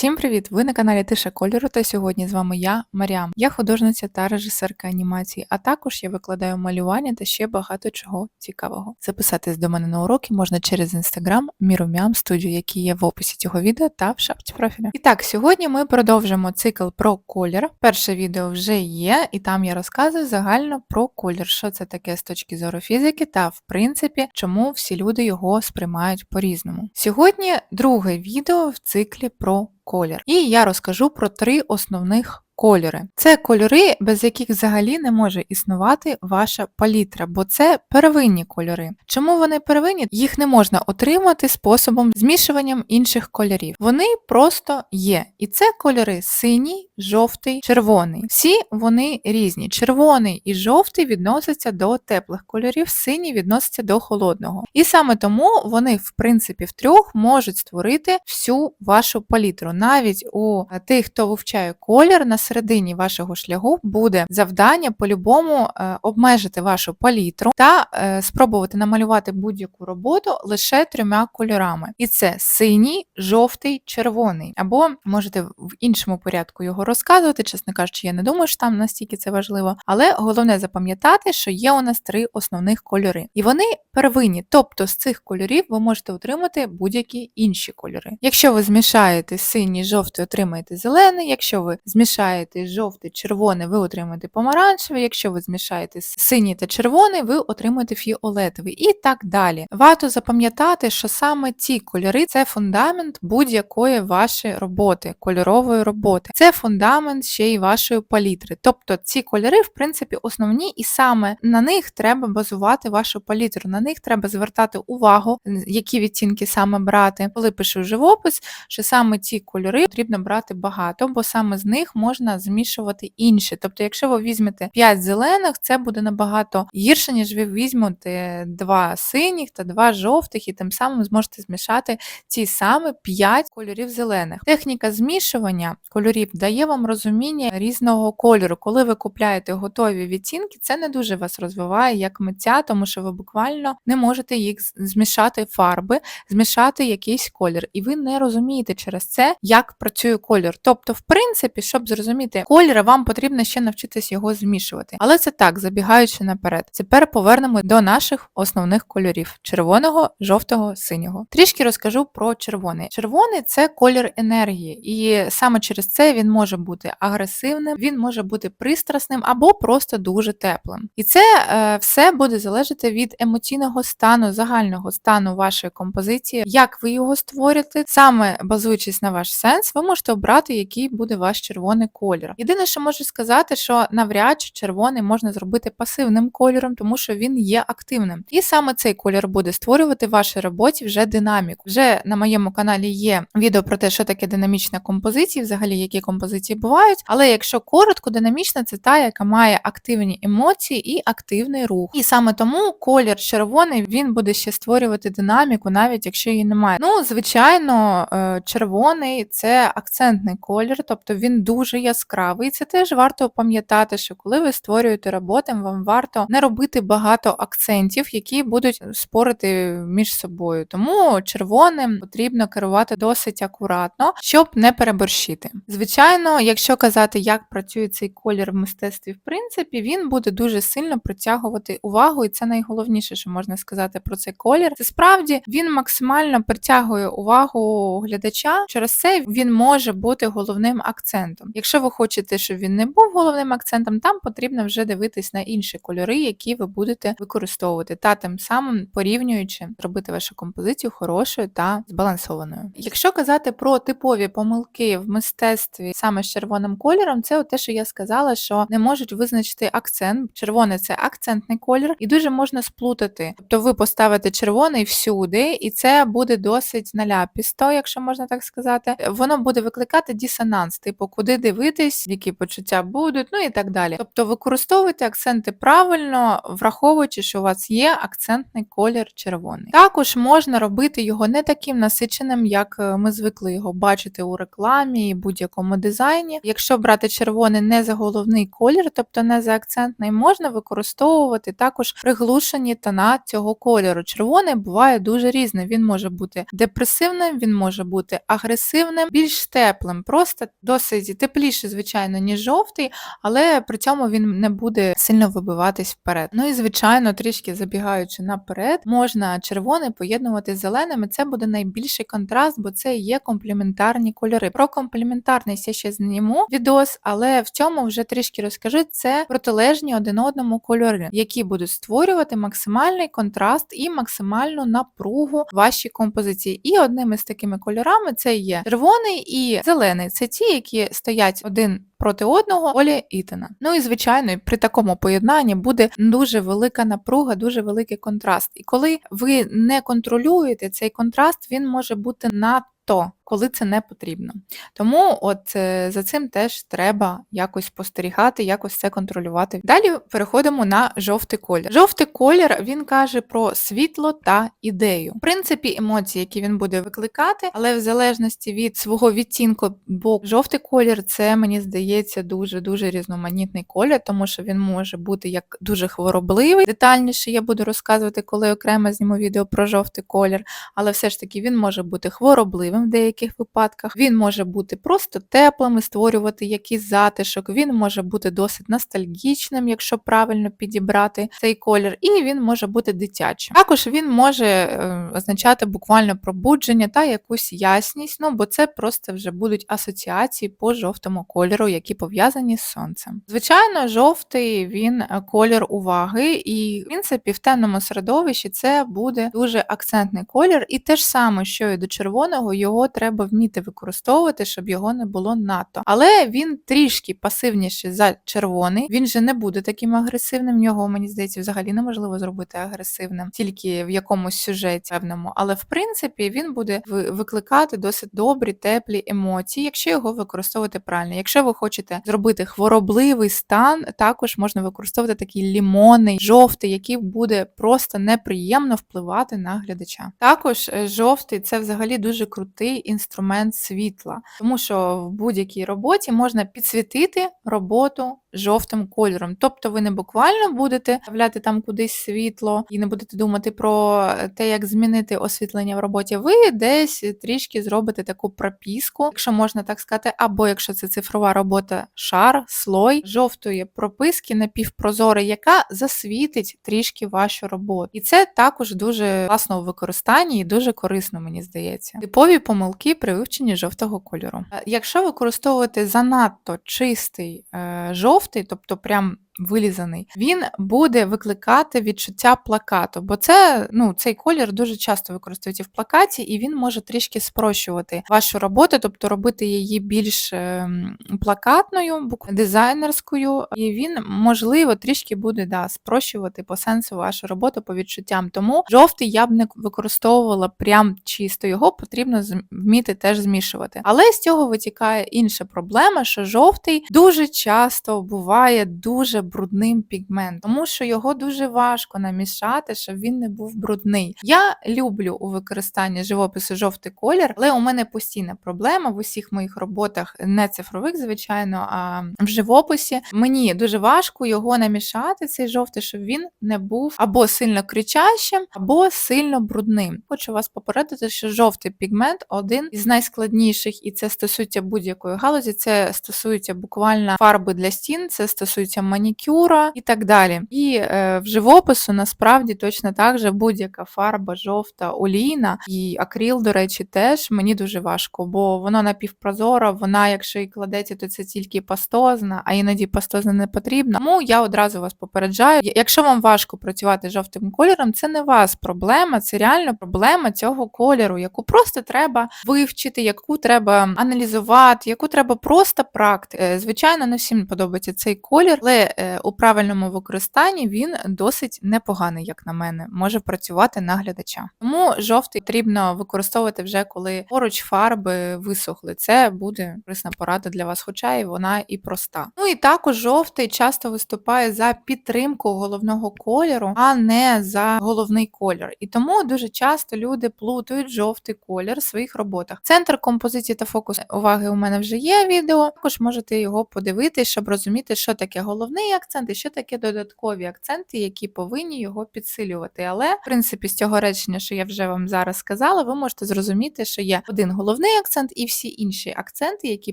Всім привіт! Ви на каналі Тиша Кольору та сьогодні з вами я, Маріам. Я художниця та режисерка анімації, а також я викладаю малювання та ще багато чого цікавого. Записатись до мене на уроки можна через інстаграм Мірумям студію, який є в описі цього відео та в шапці профіля. І так, сьогодні ми продовжимо цикл про колір. Перше відео вже є, і там я розказую загально про колір, що це таке з точки зору фізики, та в принципі, чому всі люди його сприймають по-різному. Сьогодні друге відео в циклі про колір. І я розкажу про три основних кольори. Це кольори, без яких взагалі не може існувати ваша палітра, бо це первинні кольори. Чому вони первинні? Їх не можна отримати способом змішуванням інших кольорів. Вони просто є. І це кольори синій, жовтий, червоний. Всі вони різні. Червоний і жовтий відносяться до теплих кольорів, синій відноситься до холодного. І саме тому вони, в принципі, втрьох можуть створити всю вашу палітру. Навіть у тих, хто вивчає колір, на середині вашого шляху буде завдання по-любому е, обмежити вашу палітру та е, спробувати намалювати будь-яку роботу лише трьома кольорами. І це синій, жовтий, червоний. Або можете в іншому порядку його розказувати. Чесно кажучи, я не думаю, що там настільки це важливо. Але головне запам'ятати, що є у нас три основних кольори. І вони первинні, тобто з цих кольорів ви можете отримати будь-які інші кольори. Якщо ви змішаєте синій, жовтий, отримаєте зелений, якщо ви змішаєте жовтий, червоний, ви отримаєте помаранчевий, якщо ви змішаєте синій та червоний, ви отримаєте фіолетовий і так далі. Варто запам'ятати, що саме ці кольори це фундамент будь-якої вашої роботи, кольорової роботи. Це фундамент ще й вашої палітри. Тобто ці кольори, в принципі, основні, і саме на них треба базувати вашу палітру, на них треба звертати увагу, які відтінки саме брати. Коли пишу живопис, що саме ці кольори потрібно брати багато, бо саме з них можна змішувати інші. Тобто, якщо ви візьмете 5 зелених, це буде набагато гірше, ніж ви візьмете два синіх та два жовтих, і тим самим зможете змішати ці саме 5 кольорів зелених. Техніка змішування кольорів дає вам розуміння різного кольору. Коли ви купляєте готові відтінки, це не дуже вас розвиває як митця, тому що ви буквально не можете їх змішати фарби, змішати якийсь колір, і ви не розумієте через це, як працює колір. Тобто, в принципі, щоб зрозуміти колір, вам потрібно ще навчитись його змішувати. Але це так, забігаючи наперед. Тепер повернемо до наших основних кольорів: червоного, жовтого, синього. Трішки розкажу про червоний. Червоний це колір енергії, і саме через це він може бути агресивним, він може бути пристрасним або просто дуже теплим. І це е, все буде залежати від емоційного стану, загального стану вашої композиції, як ви його створюєте, саме базуючись на ваш сенс, ви можете обрати, який буде ваш червоний колір. Єдине, що можу сказати, що навряд чи червоний можна зробити пасивним кольором, тому що він є активним. І саме цей колір буде створювати в вашій роботі вже динаміку. Вже на моєму каналі є відео про те, що таке динамічна композиція, взагалі які композиції бувають. Але якщо коротко, динамічна це та, яка має активні емоції і активний рух. І саме тому колір червоний він буде ще створювати динаміку, навіть якщо її немає. Ну, звичайно, е, червоний це акцентний колір, тобто він дуже яскравий. І це теж варто пам'ятати, що коли ви створюєте роботи, вам варто не робити багато акцентів, які будуть спорити між собою. Тому червоним потрібно керувати досить акуратно, щоб не переборщити. Звичайно, якщо казати, як працює цей колір в мистецтві, в принципі, він буде дуже сильно притягувати увагу, і це найголовніше, що можна сказати про цей колір. Це справді він максимально притягує увагу глядача. Через це він може бути головним акцентом. Якщо ви хочете, щоб він не був головним акцентом, там потрібно вже дивитись на інші кольори, які ви будете використовувати, та тим самим порівнюючи, робити вашу композицію хорошою та збалансованою. Якщо казати про типові помилки в мистецтві саме з червоним кольором, це те, що я сказала, що не можуть визначити акцент. Червоний це акцентний колір, і дуже можна сплутати. Тобто ви поставите червоний всюди, і це буде досить наляпісто, якщо можна так сказати. Воно буде викликати дисонанс, типу, куди дивитися, дивитись, які почуття будуть, ну і так далі. Тобто використовуйте акценти правильно, враховуючи, що у вас є акцентний колір червоний. Також можна робити його не таким насиченим, як е, ми звикли його бачити у рекламі і будь-якому дизайні. Якщо брати червоний не за головний колір, тобто не за акцентний, можна використовувати також приглушені тона цього кольору. Червоний буває дуже різний. Він може бути депресивним, він може бути агресивним, більш теплим, просто досить тепліше, звичайно, ніж жовтий, але при цьому він не буде сильно вибиватись вперед. Ну і звичайно, трішки забігаючи наперед, можна червоний поєднувати з зеленим, і це буде найбільший контраст, бо це є комплементарні кольори. Про комплементарність я ще зніму відос, але в цьому вже трішки розкажу. Це протилежні один одному кольори, які будуть створювати максимальний контраст і максимальну напругу вашій композиції. І одним із такими кольорами це є червоний і зелений. Це ті, які стоять один проти одного Олі Ітана. Ну і звичайно, при такому поєднанні буде дуже велика напруга, дуже великий контраст. І коли ви не контролюєте цей контраст, він може бути надто. Коли це не потрібно. Тому от е, за цим теж треба якось спостерігати, якось це контролювати. Далі переходимо на жовтий колір. Жовтий колір він каже про світло та ідею. В принципі, емоції, які він буде викликати, але в залежності від свого відтінку, бо жовтий колір це мені здається дуже-дуже різноманітний колір, тому що він може бути як дуже хворобливий. Детальніше я буду розказувати, коли окремо зніму відео про жовтий колір, але все ж таки він може бути хворобливим в деяких випадках. Він може бути просто теплим і створювати якийсь затишок. Він може бути досить ностальгічним, якщо правильно підібрати цей колір, і він може бути дитячим. Також він може е, означати буквально пробудження та якусь ясність, ну бо це просто вже будуть асоціації по жовтому кольору, які пов'язані з сонцем. Звичайно, жовтий він е, колір уваги, і в принципі в темному середовищі це буде дуже акцентний колір, і те ж саме, що і до червоного, його треба вміти використовувати, щоб його не було надто. Але він трішки пасивніший за червоний, він же не буде таким агресивним. Його, мені здається, взагалі неможливо зробити агресивним, тільки в якомусь сюжеті певному. Але в принципі він буде викликати досить добрі, теплі емоції, якщо його використовувати правильно. Якщо ви хочете зробити хворобливий стан, також можна використовувати такий лімонний, жовтий, який буде просто неприємно впливати на глядача. Також е, жовтий це взагалі дуже крутий інструмент світла, тому що в будь-якій роботі можна підсвітити роботу жовтим кольором. Тобто ви не буквально будете вставляти там кудись світло і не будете думати про те, як змінити освітлення в роботі. Ви десь трішки зробите таку пропіску, якщо можна так сказати, або якщо це цифрова робота, шар, слой жовтої прописки напівпрозорий, яка засвітить трішки вашу роботу. І це також дуже класно у використанні і дуже корисно, мені здається. Типові помилки при вивченні жовтого кольору. Якщо використовувати занадто чистий е, жовтий, тобто прям вилізаний, він буде викликати відчуття плакату, бо це ну, цей колір дуже часто використовується в плакаті, і він може трішки спрощувати вашу роботу, тобто робити її більш ем, плакатною, дизайнерською, і він, можливо, трішки буде да, спрощувати по сенсу вашу роботу по відчуттям. Тому жовтий я б не використовувала прям чисто, його потрібно вміти теж змішувати. Але з цього витікає інша проблема, що жовтий дуже часто буває дуже брудним пігментом, тому що його дуже важко намішати, щоб він не був брудний. Я люблю у використанні живопису жовтий колір, але у мене постійна проблема в усіх моїх роботах, не цифрових, звичайно, а в живописі. Мені дуже важко його намішати, цей жовтий, щоб він не був або сильно кричащим, або сильно брудним. Хочу вас попередити, що жовтий пігмент один із найскладніших, і це стосується будь-якої галузі. Це стосується буквально фарби для стін, це стосується манікюру, манікюра і так далі. І е, в живопису насправді точно так же будь-яка фарба, жовта, олійна і акріл, до речі, теж мені дуже важко, бо вона напівпрозора, вона, якщо і кладеться, то це тільки пастозна, а іноді пастозна не потрібна. Тому я одразу вас попереджаю. Якщо вам важко працювати жовтим кольором, це не вас проблема, це реально проблема цього кольору, яку просто треба вивчити, яку треба аналізувати, яку треба просто практики. Звичайно, не всім подобається цей колір, але е, у правильному використанні він досить непоганий, як на мене, може працювати на глядача. Тому жовтий потрібно використовувати вже коли поруч фарби висохли. Це буде корисна порада для вас, хоча і вона і проста. Ну і також жовтий часто виступає за підтримку головного кольору, а не за головний колір. І тому дуже часто люди плутають жовтий колір в своїх роботах. Центр композиції та фокус уваги у мене вже є відео. Також можете його подивитись, щоб розуміти, що таке головний акцент і що таке додаткові акценти, які повинні його підсилювати. Але, в принципі, з цього речення, що я вже вам зараз сказала, ви можете зрозуміти, що є один головний акцент і всі інші акценти, які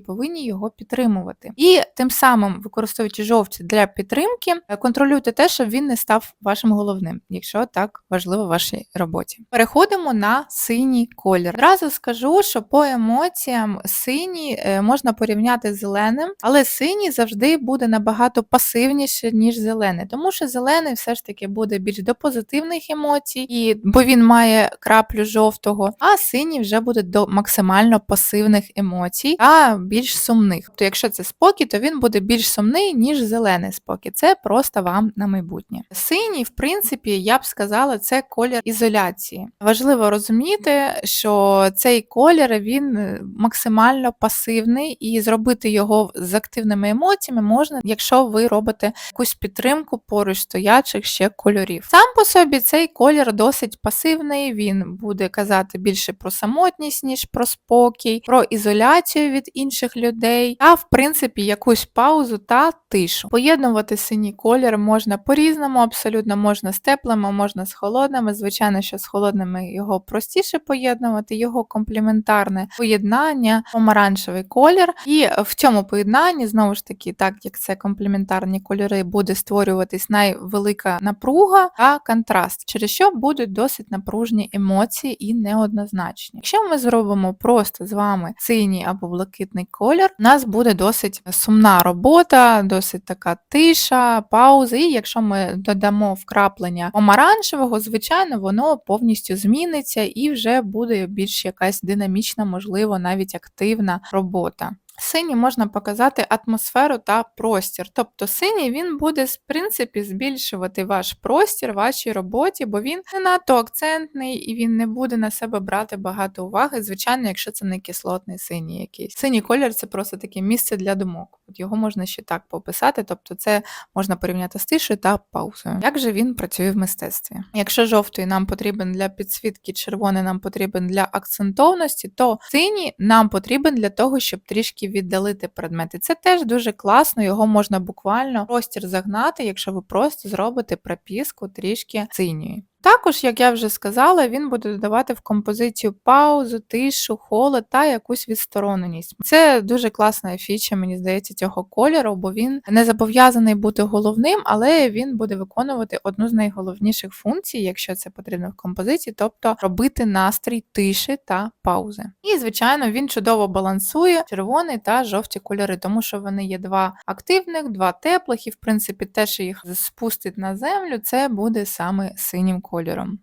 повинні його підтримувати. І тим самим, використовуючи жовті для підтримки, е, контролюйте те, щоб він не став вашим головним, якщо так важливо вашій роботі. Переходимо на синій колір. Одразу скажу, що по емоціям синій е, можна порівняти з зеленим, але синій завжди буде набагато пасивніше, ніж зелений, тому що зелений все ж таки буде більш до позитивних емоцій, і, бо він має краплю жовтого, а синій вже буде до максимально пасивних емоцій та більш сумних. Тобто, якщо це спокій, то він буде більш сумний, ніж зелений спокій. Це просто вам на майбутнє. Синій, в принципі, я б сказала, це колір ізоляції. Важливо розуміти, що цей колір він е, максимально пасивний, і зробити його з активними емоціями можна, якщо ви робите якусь підтримку поруч стоячих ще кольорів. Сам по собі цей колір досить пасивний, він буде казати більше про самотність, ніж про спокій, про ізоляцію від інших людей, та, в принципі, якусь паузу та тишу. Поєднувати синій колір можна по-різному, абсолютно можна з теплими, можна з холодними. Звичайно, що з холодними його простіше поєднувати, його комплементарне поєднання, помаранчевий колір. І в цьому поєднанні, знову ж таки, так як це комплементарні кольори, буде створюватись найвелика напруга та контраст, через що будуть досить напружні емоції і неоднозначні. Якщо ми зробимо просто з вами синій або блакитний колір, у нас буде досить сумна робота, досить така тиша, пауза. І якщо ми додамо вкраплення помаранчевого, звичайно, воно повністю зміниться і вже буде більш якась динамічна, можливо, навіть активна робота. Синій можна показати атмосферу та простір. Тобто синій він буде, в принципі, збільшувати ваш простір вашій роботі, бо він не надто акцентний і він не буде на себе брати багато уваги, звичайно, якщо це не кислотний синій якийсь. Синій колір це просто таке місце для думок. От Його можна ще так пописати, тобто це можна порівняти з тишою та паузою. Як же він працює в мистецтві? Якщо жовтий нам потрібен для підсвітки, червоний нам потрібен для акцентовності, то синій нам потрібен для того, щоб трішки віддалити предмети. Це теж дуже класно, його можна буквально простір загнати, якщо ви просто зробите пропіску трішки синьої. Також, як я вже сказала, він буде додавати в композицію паузу, тишу, холод та якусь відстороненість. Це дуже класна фіча, мені здається, цього кольору, бо він не зобов'язаний бути головним, але він буде виконувати одну з найголовніших функцій, якщо це потрібно в композиції, тобто робити настрій тиші та паузи. І, звичайно, він чудово балансує червоний та жовті кольори, тому що вони є два активних, два теплих, і в принципі те, що їх спустить на землю, це буде саме синім кольором.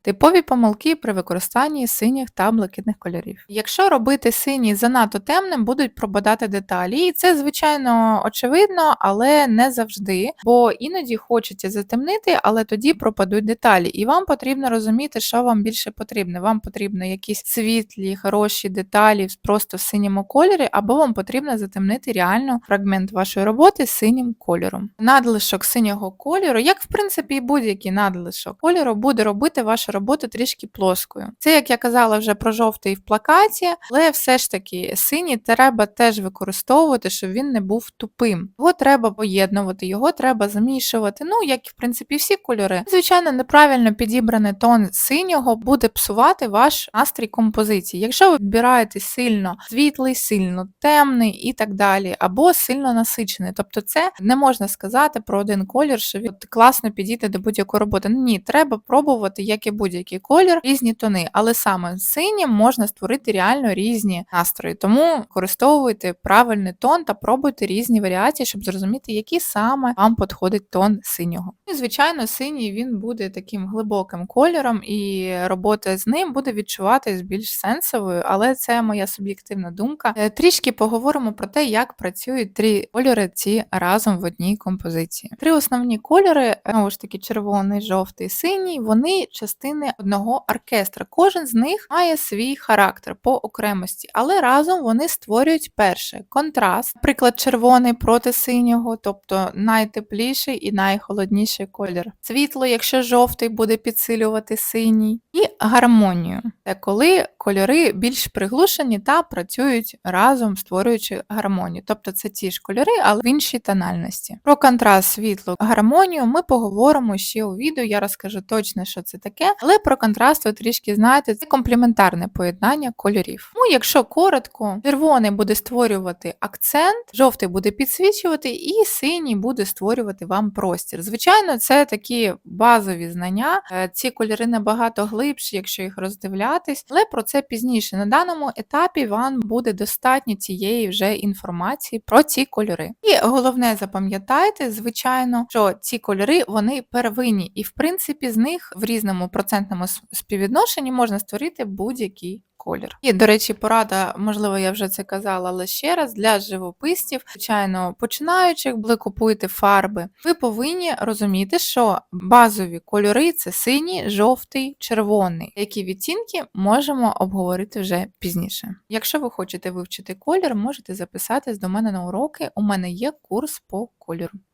Типові помилки при використанні синіх та блакитних кольорів. Якщо робити синій занадто темним, будуть пробадати деталі, і це, звичайно, очевидно, але не завжди, бо іноді хочеться затемнити, але тоді пропадуть деталі. І вам потрібно розуміти, що вам більше потрібно. Вам потрібно якісь світлі, хороші деталі просто в синьому кольорі, або вам потрібно затемнити реально фрагмент вашої роботи синім кольором. Надлишок синього кольору, як в принципі і будь-який надлишок кольору, буде робити вашу роботу трішки плоскою. Це, як я казала вже про жовтий в плакаті, але все ж таки синій треба теж використовувати, щоб він не був тупим. Його треба поєднувати, його треба замішувати. Ну, як і в принципі всі кольори. Звичайно, неправильно підібраний тон синього буде псувати ваш настрій композиції. Якщо ви відбираєте сильно світлий, сильно темний і так далі, або сильно насичений. Тобто це не можна сказати про один колір, що він класно підійде до будь-якої роботи. Ні, треба пробувати використовувати, як і будь-який колір, різні тони, але саме синім можна створити реально різні настрої. Тому використовуйте правильний тон та пробуйте різні варіації, щоб зрозуміти, який саме вам підходить тон синього. І, звичайно, синій він буде таким глибоким кольором, і робота з ним буде відчуватись більш сенсовою, але це моя суб'єктивна думка. Е, Трішки поговоримо про те, як працюють три кольори ці разом в одній композиції. Три основні кольори, знову ж таки, червоний, жовтий, синій, вони частини одного оркестра. Кожен з них має свій характер по окремості, але разом вони створюють перше контраст, приклад червоний проти синього, тобто найтепліший і найхолодніший колір. Світло, якщо жовтий буде підсилювати синій, і гармонію. Це коли кольори більш приглушені та працюють разом, створюючи гармонію. Тобто це ті ж кольори, але в іншій тональності. Про контраст, світло, гармонію ми поговоримо ще у відео. Я розкажу точно, що це таке, але про контраст ви трішки знаєте, це комплементарне поєднання кольорів. Ну, якщо коротко, червоний буде створювати акцент, жовтий буде підсвічувати, і синій буде створювати вам простір. Звичайно, це такі базові знання. Е, Ці кольори набагато глибші, якщо їх роздивлятись, але про це пізніше. На даному етапі вам буде достатньо цієї вже інформації про ці кольори. І головне запам'ятайте, звичайно, що ці кольори вони первинні, і в принципі з них в різному процентному співвідношенні можна створити будь-який. Колір. І, до речі, порада, можливо, я вже це казала, але ще раз для живописців, звичайно, починаючих, коли купуєте фарби, ви повинні розуміти, що базові кольори це синій, жовтий, червоний. Які відтінки можемо обговорити вже пізніше. Якщо ви хочете вивчити колір, можете записатись до мене на уроки. У мене є курс по.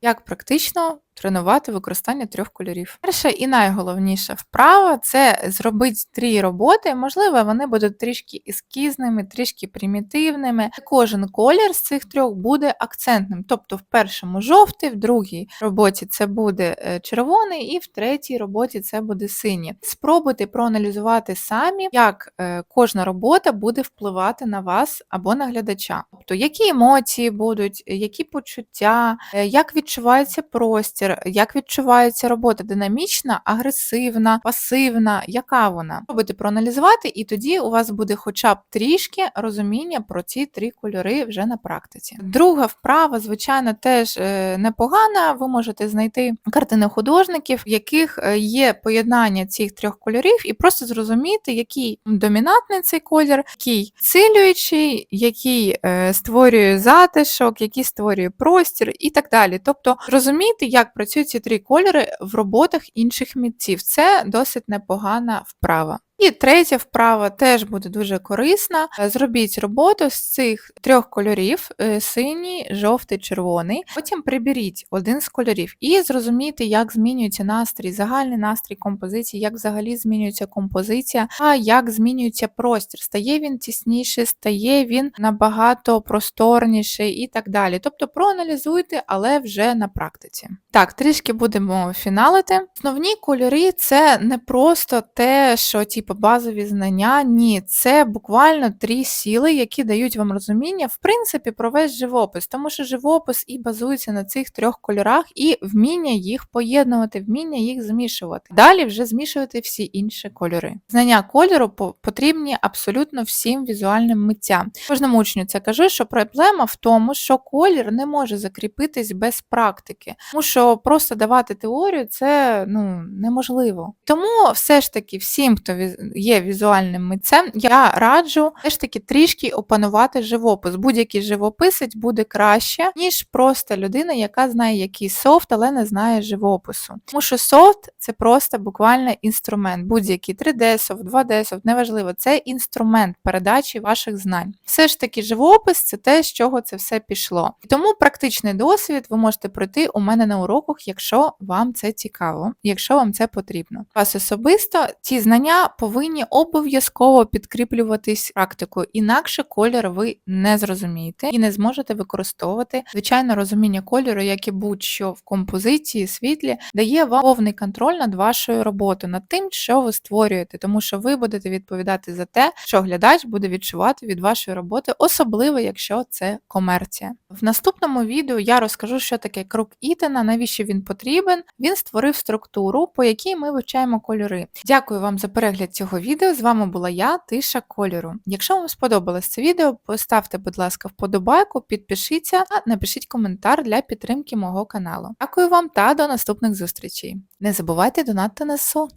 Як практично тренувати використання трьох кольорів. Перша і найголовніша вправа це зробити три роботи. Можливо, вони будуть трішки ескізними, трішки примітивними. Кожен колір з цих трьох буде акцентним. Тобто в першому жовтий, в другій роботі це буде е, червоний, і в третій роботі це буде синій. Спробуйте проаналізувати самі, як е, кожна робота буде впливати на вас або на глядача. Тобто, які емоції будуть, які почуття, е, як відчувається простір, як відчувається робота динамічна, агресивна, пасивна, яка вона. Спробуйте проаналізувати, і тоді у вас буде хоча б трішки розуміння про ці три кольори вже на практиці. Друга вправа, звичайно, теж е, непогана. Ви можете знайти картини художників, в яких е, є поєднання цих трьох кольорів, і просто зрозуміти, який домінантний цей колір, який цілюючий, який е, створює затишок, який створює простір і так далі. Тобто розуміти, як працюють ці три кольори в роботах інших митців. Це досить непогана вправа. І третя вправа теж буде дуже корисна. Е, Зробіть роботу з цих трьох кольорів: е, синій, жовтий, червоний. Потім приберіть один з кольорів і зрозумійте, як змінюється настрій, загальний настрій композиції, як взагалі змінюється композиція, а як змінюється простір. Стає він тісніший, стає він набагато просторніший і так далі. Тобто проаналізуйте, але вже на практиці. Так, трішки будемо фіналити. Основні кольори це не просто те, що типу базові знання. Ні, це буквально три сили, які дають вам розуміння, в принципі, про весь живопис, тому що живопис і базується на цих трьох кольорах, і вміння їх поєднувати, вміння їх змішувати. Далі вже змішувати всі інші кольори. Знання кольору по- потрібні абсолютно всім візуальним митцям. Кожному учню це кажу, що проблема в тому, що колір не може закріпитись без практики, тому що просто давати теорію це ну неможливо. Тому все ж таки всім, хто є візуальним митцем, я раджу все ж таки трішки опанувати живопис. Будь-який живописець буде краще, ніж просто людина, яка знає якийсь софт, але не знає живопису. Тому що софт це просто буквально інструмент. Будь-який 3D софт, 2D софт, неважливо, це інструмент передачі ваших знань. Все ж таки, живопис це те, з чого це все пішло. І тому практичний досвід ви можете пройти у мене на уроках, якщо вам це цікаво, якщо вам це потрібно. Вас особисто ці знання повинні повинні обов'язково підкріплюватись практикою, інакше колір ви не зрозумієте і не зможете використовувати. Звичайно, розуміння кольору, як і будь-що в композиції, світлі, дає вам повний контроль над вашою роботою, над тим, що ви створюєте, тому що ви будете відповідати за те, що глядач буде відчувати від вашої роботи, особливо якщо це комерція. В наступному відео я розкажу, що таке круг Ітана, навіщо він потрібен. Він створив структуру, по якій ми вивчаємо кольори. Дякую вам за перегляд цього відео. З вами була я, Тиша Кольору. Якщо вам сподобалось це відео, поставте, будь ласка, вподобайку, підпишіться та напишіть коментар для підтримки мого каналу. Дякую вам та до наступних зустрічей. Не забувайте донатити на СУ.